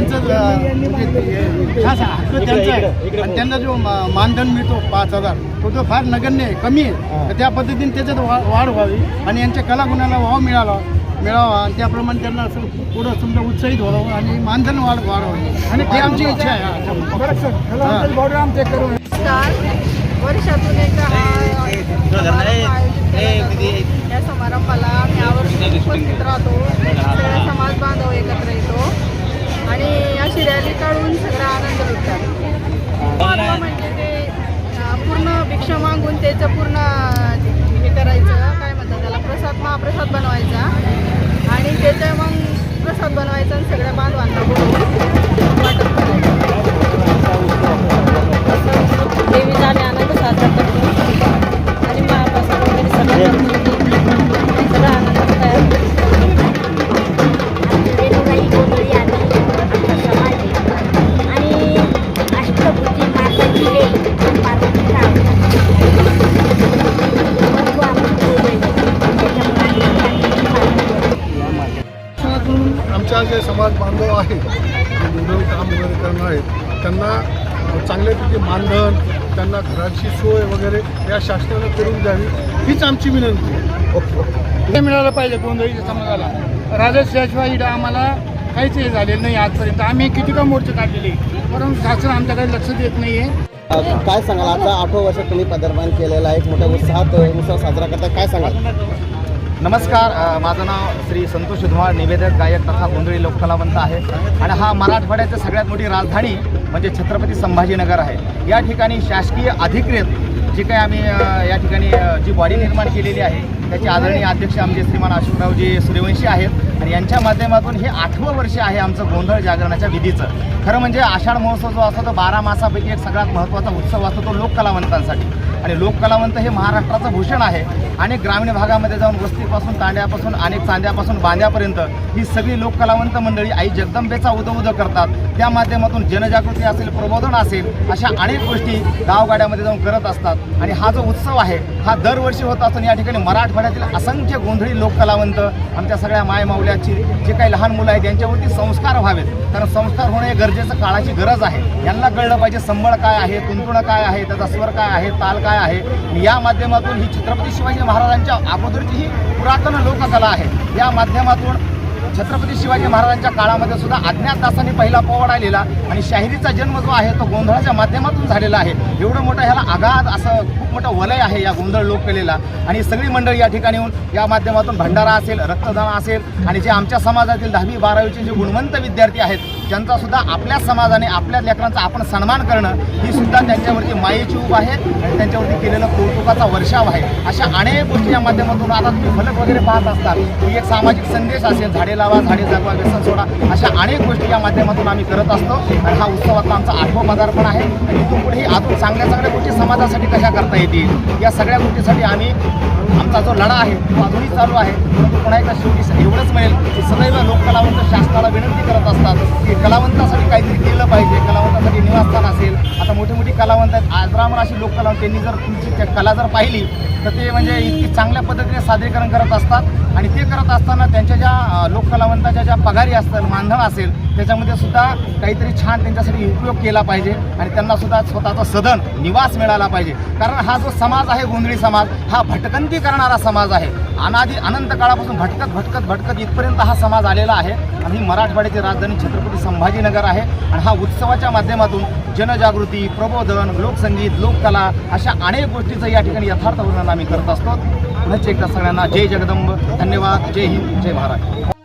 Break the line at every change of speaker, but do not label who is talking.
त्यांचं म्हणजे हे खास हक्क त्यांचा आहे. आणि त्यांना जो मा- मानधन मिळतो पाच हजार तो तो फार नगण्य आहे कमी आहे. तर त्या पद्धतीने त्याच्यात वा- वाढ व्हावी आणि यांच्या कलागुणाला वाव मिळाला मिळावा. आणि त्याप्रमाणे त्यांना असं पुढं समजा उत्साहित व्हावं आणि मानधन वाढ वाढवावं आणि ते आमची इच्छा आहे.
वर्षातून एकदा. या समारंभाला आम्ही आवर्जून उपस्थित राहतो. समाज बांधव एकत्र येतो. आणि अशी रॅली काढून सगळा आनंद लुटतात म्हणजे ते पूर्ण भिक्षा मागून त्याचं पूर्ण हे करायचं काय म्हणतात त्याला प्रसाद महाप्रसाद बनवायचा. आणि त्याचं मग प्रसाद बनवायचा आणि सगळ्या बांधवांना बोलवून
आमच्या जे समाज बांधव आहेत जे नोंदणी काम वगैरे करणार आहेत त्यांना चांगल्यापैकी मानधन त्यांना घराची सोय वगैरे या शासनानं करून द्यावी हीच आमची विनंती
हे मिळालं पाहिजे गोंधळीच्या समाजाला. राजशिवाशिवाय इथं आम्हाला काहीच हे झालेलं नाही आजपर्यंत. आम्ही किती का मोर्चे काढलेले? परंतु शासन आमच्याकडे लक्ष देत नाही आहे
काय सांगाल? आता आठवं वर्ष तुम्ही पदार्पण केलेलं आहे. एक मोठ्या उत्साहात उत्सव साजरा करता काय सांगाल?
नमस्कार माझं नाव श्री संतोष धुमाळ निवेदक गायक तथा गोंधळी लोककलावंत आहे. आणि हा मराठवाड्याची सगळ्यात मोठी राजधानी म्हणजे छत्रपती संभाजीनगर आहे. या ठिकाणी शासकीय अधिकृत जी काही आम्ही या ठिकाणी जी बॉडी निर्माण केलेली आहे त्याचे आदरणीय अध्यक्ष आमचे श्रीमान अशोकरावजी सूर्यवंशी आहेत आणि यांच्या माध्यमातून हे आठवं वर्ष आहे आमचं गोंधळ जागरणाच्या विधीचं. खरं म्हणजे आषाढ महोत्सव जो असतो तो बारा मासापैकी एक सगळ्यात महत्त्वाचा उत्सव असतो तो लोककलावंतांसाठी. आणि लोककलावंत हे महाराष्ट्राचं भूषण आहे आणि ग्रामीण भागामध्ये जाऊन वस्तीपासून तांड्यापासून अनेक चांद्यापासून बांध्यापर्यंत ही सगळी लोककलावंत मंडळी आई जगदंबेचा उदो उदो करतात. त्या माध्यमातून जनजागृती असेल प्रबोधन असेल अशा अनेक गोष्टी गावगाड्यामध्ये जाऊन करत असतात. आणि हा जो उत्सव आहे हा दरवर्षी होत असून या ठिकाणी मराठवाड्यातील असंख्य गोंधळी लोककलावंत आमच्या सगळ्या मायमाऊल्याची जे काही लहान मुलं आहेत यांच्यावरती संस्कार व्हावेत. कारण संस्कार होणं हे गरजेचं काळाची गरज आहे. यांना कळलं पाहिजे संबळ काय आहे कुंकुणं काय आहे त्याचा स्वर काय आहे ताल काय आहे. या माध्यमातून ही छत्रपती शिवाजी महाराजांच्या अगोदरची ही पुरातन लोककला आहे. या माध्यमातून छत्रपती शिवाजी महाराजांच्या काळामध्ये सुद्धा अज्ञातदासांनी पहिला पोवाडा लिहिला आणि शाहिरीचा जन्म जो आहे तो गोंधळाच्या माध्यमातून झालेला आहे. एवढं मोठं ह्याला आघात असं खूप मोठं वलय आहे या गोंधळ लोककलेला. आणि सगळी मंडळी या ठिकाणी येऊन या माध्यमातून भंडारा असेल रक्तदान असेल आणि जे आमच्या समाजातील दहावी बारावीचे जे गुणवंत विद्यार्थी आहेत त्यांचा सुद्धा आपल्या समाजाने आपल्या लेकरांचा आपण सन्मान करणं ही सुद्धा त्यांच्यावरती मायेची उभ आहे आणि त्यांच्यावरती केलेलं कौतुकाचा वर्षाव आहे. अशा अनेक गोष्टी या माध्यमातून आता तुम्ही फलक वगैरे पाहत असतात. ही एक सामाजिक संदेश असेल झाडेला लावा झाडे जगवा व्यसन सोडा अशा अनेक गोष्टी या माध्यमातून आम्ही करत असतो. आणि हा उत्सवातला आमचा आठवं पदार्पण आहे. आणि इथून पुढेही अजून चांगल्या चांगल्या गोष्टी समाजासाठी कशा करता येतील या सगळ्या गोष्टीसाठी आम्ही आमचा जो लढा आहे तो अजूनही चालू आहे. परंतु पुन्हा एकदा शेवटी एवढंच मिळेल की सदैव लोक कलावंत शासनाला विनंती करत असतात की कलावंतासाठी काहीतरी केलं पाहिजे. कलावंतासाठी निवासस्थान असेल. आता मोठी मोठी कलावंत आहेत. आजरामर अशी लोककला त्यांनी जर तुमची कला जर पाहिली तर ते म्हणजे इतकी चांगल्या पद्धतीने सादरीकरण करत असतात. आणि ते करत असताना त्यांच्या ज्या लोककलावंताच्या ज्या पगारी असतात मानधन असेल त्याच्यामध्ये सुद्धा काहीतरी छान त्यांच्यासाठी उपयोग केला पाहिजे आणि त्यांना सुद्धा स्वतःचा सदन निवास मिळाला पाहिजे. कारण हा जो समाज आहे गोंधळी समाज हा भटकंती करणारा समाज आहे. अनादी अनंत काळापासून भटकत भटकत भटकत इथपर्यंत हा समाज आलेला आहे. आणि ही मराठवाड्याची राजधानी छत्रपती संभाजीनगर आहे. आणि हा उत्सवाच्या माध्यमातून जनजागृती प्रबोधन लोकसंगीत लोककला अशा अनेक गोष्टीचं या ठिकाणी यथार्थ वर्णन आम्ही करत असतो. पुन्हा एकदा सगळ्यांना जय जगदंब. धन्यवाद. जय हिंद. जय महाराज